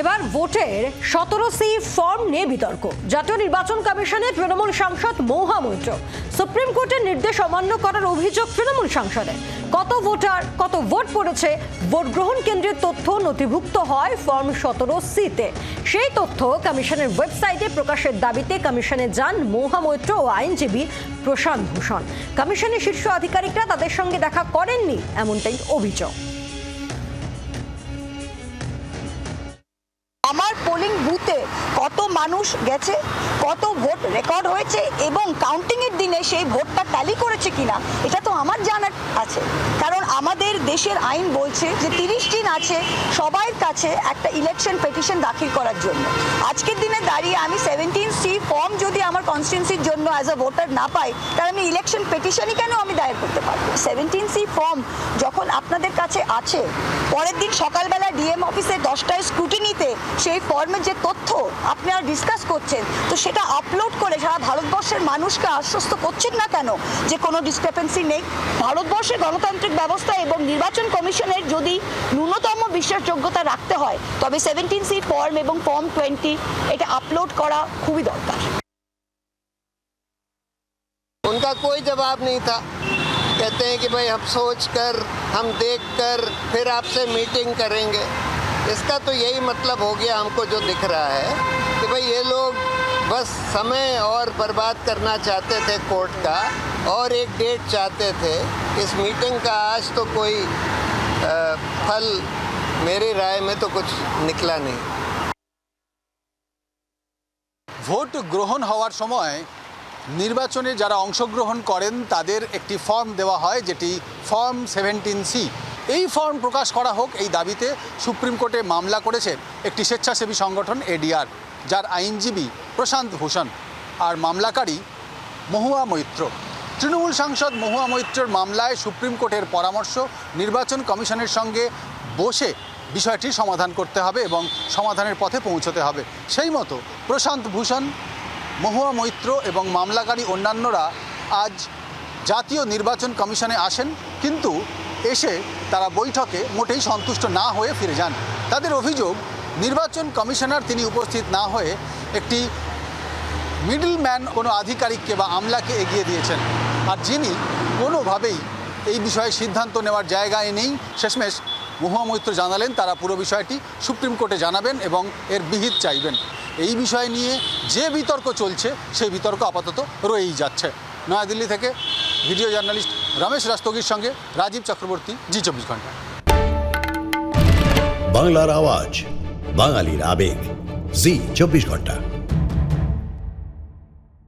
এবার ভোটের সতেরো সি ফর্ম নিয়ে বিতর্ক। জাতীয় নির্বাচন কমিশনের তৃণমূল সাংসদ মৌহা মৈত্র। সুপ্রিম কোর্টের নির্দেশ অমান্য করার অভিযোগ তৃণমূল সাংসদের। কত ভোটার, কত ভোট পড়েছে? ভোট গ্রহণ কেন্দ্রের তথ্য নথিভুক্ত হয় ফর্ম সতেরো সিতে সেই তথ্য কমিশনের ওয়েবসাইটে প্রকাশের দাবিতে কমিশনে যান মৌহা মৈত্র ও আইনজীবী প্রশান্ত ভূষণ। কমিশনের শীর্ষ আধিকারিকরা তাদের সঙ্গে দেখা করেননি, এমনটাই অভিযোগ। আমার পোলিং বুথে কত মানুষ গেছে, কত ভোট রেকর্ড হয়েছে এবং কাউন্টিং এর দিনে সেই ভোটটা ট্যালি করেছে কিনা, এটা তো আমার জানার আছে। কারণ আমাদের দেশের আইন বলছে যে তিরিশ দিন আছে সবার কাছে একটা ইলেকশন পেটিশন দাখিল করার জন্য। আজকের দিনে দাঁড়িয়ে আমি সেভেন্টিন সি ফর্ম যদি আমার কনস্টিটিউন্সির জন্য অ্যাজ আ ভোটার না পাই, তাহলে আমি ইলেকশন পেটিশনই কেন আমি দায়ের করতে পারব? সেভেন্টিন সি ফর্ম যখন আপনাদের কাছে আছে পরের দিন সকালবেলা ডিএম অফিসে দশটায় স্ক্রুটিনিতে সেই ফর্মের যে তথ্য আপনারা ডিসকাস করছেন তো সেটা আপলোড করে সারা ভারতবর্ষের মানুষকে আশ্বস্ত করছেন না কেন যে কোনো ডিসক্রেপেন্সি নেই ভারতবর্ষের গণতান্ত্রিক ব্যবস্থা এবং নির্বাচন কমিশনের যদি ন্যূনতম বিশ্বাসযোগ্যতা রাখতে হয় তবে সেভেন্টিন সি ফর্ম এবং ফর্ম টোয়েন্টি এটা আপলোড করা খুবই দরকার उनका कोई जवाब नहीं था कहते हैं कि भाई हम सोच कर हम देख कर फिर आपसे मीटिंग करेंगे इसका तो यही मतलब हो गया हमको जो दिख रहा है कि भाई ये लोग बस समय और बर्बाद करना चाहते थे कोर्ट का और एक डेट चाहते थे इस मीटिंग का आज तो कोई अ, फल मेरी राय में तो कुछ निकला नहीं ভোট গ্রহণ হওয়ার সময় নির্বাচনে যারা অংশগ্রহণ করেন, তাদের একটি ফর্ম দেওয়া হয়, যেটি ফর্ম সেভেন্টিন সি। এই ফর্ম প্রকাশ করা হোক, এই দাবিতে সুপ্রিম কোর্টে মামলা করেছে একটি স্বেচ্ছাসেবী সংগঠন, এডিআর, যার আইনজীবী প্রশান্ত ভূষণ আর মামলাকারী মহুয়া মৈত্র। তৃণমূল সাংসদ মহুয়া মৈত্রের মামলায় সুপ্রিম কোর্টের পরামর্শ, নির্বাচন কমিশনের সঙ্গে বসে বিষয়টি সমাধান করতে হবে এবং সমাধানের পথে পৌঁছতে হবে। সেই মতো প্রশান্ত ভূষণ মহুয়া মৈত্র এবং মামলাকারী অন্যান্যরা আজ জাতীয় নির্বাচন কমিশনে আসেন, কিন্তু এসে তারা বৈঠকে মোটেই সন্তুষ্ট না হয়ে ফিরে যান। তাদের অভিযোগ, নির্বাচন কমিশনার তিনি উপস্থিত না হয়ে একটি মিডলম্যান কোনো আধিকারিককে বা আমলাকে এগিয়ে দিয়েছেন। আর যিনি কোনোভাবেই এই বিষয়ে সিদ্ধান্ত নেওয়ার জায়গায় নেই, শেষমেশ মহুয়া মৈত্র জানালেন, তারা পুরো বিষয়টি সুপ্রিম কোর্টে জানাবেন এবং এর বিহিত চাইবেন। এই বিষয় নিয়ে যে বিতর্ক চলছে, সেই বিতর্ক আপাতত রয়েই যাচ্ছে। নয়াদিল্লি থেকে ভিডিও জার্নালিস্ট রমেশ রাস্তগীর সঙ্গে রাজীব চক্রবর্তী, জি চব্বিশ ঘণ্টা। বাংলার আওয়াজ, বাঙালির আবেগ, জি চব্বিশ ঘণ্টা।